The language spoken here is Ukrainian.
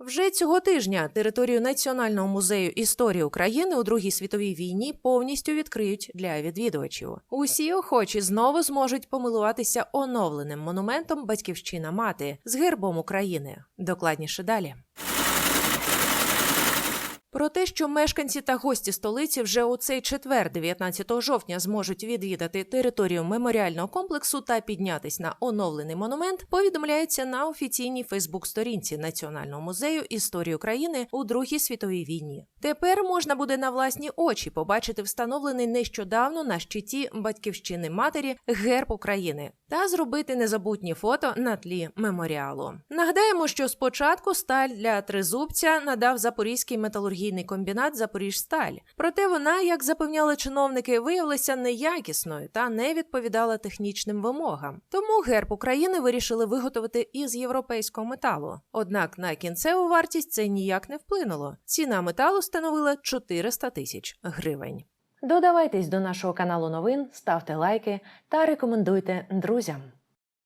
Вже цього тижня територію Національного музею історії України у Другій світовій війні повністю відкриють для відвідувачів. Усі охочі знову зможуть помилуватися оновленим монументом Батьківщина мати з гербом України. Докладніше далі. Про те, що мешканці та гості столиці вже у цей четвер, 19 жовтня, зможуть відвідати територію меморіального комплексу та піднятись на оновлений монумент, повідомляється на офіційній Фейсбук-сторінці Національного музею історії України у Другій світовій війні. Тепер можна буде на власні очі побачити встановлений нещодавно на щиті батьківщини матері герб України та зробити незабутні фото на тлі меморіалу. Нагадаємо, що спочатку сталь для тризубця надав запорізький металургійний комбінат Запоріжсталь. Проте вона, як запевняли чиновники, виявилася неякісною та не відповідала технічним вимогам. Тому герб України вирішили виготовити із європейського металу. Однак на кінцеву вартість це ніяк не вплинуло. Ціна металу становила 400 тисяч гривень. Додавайтесь до нашого каналу новин, ставте лайки та рекомендуйте друзям.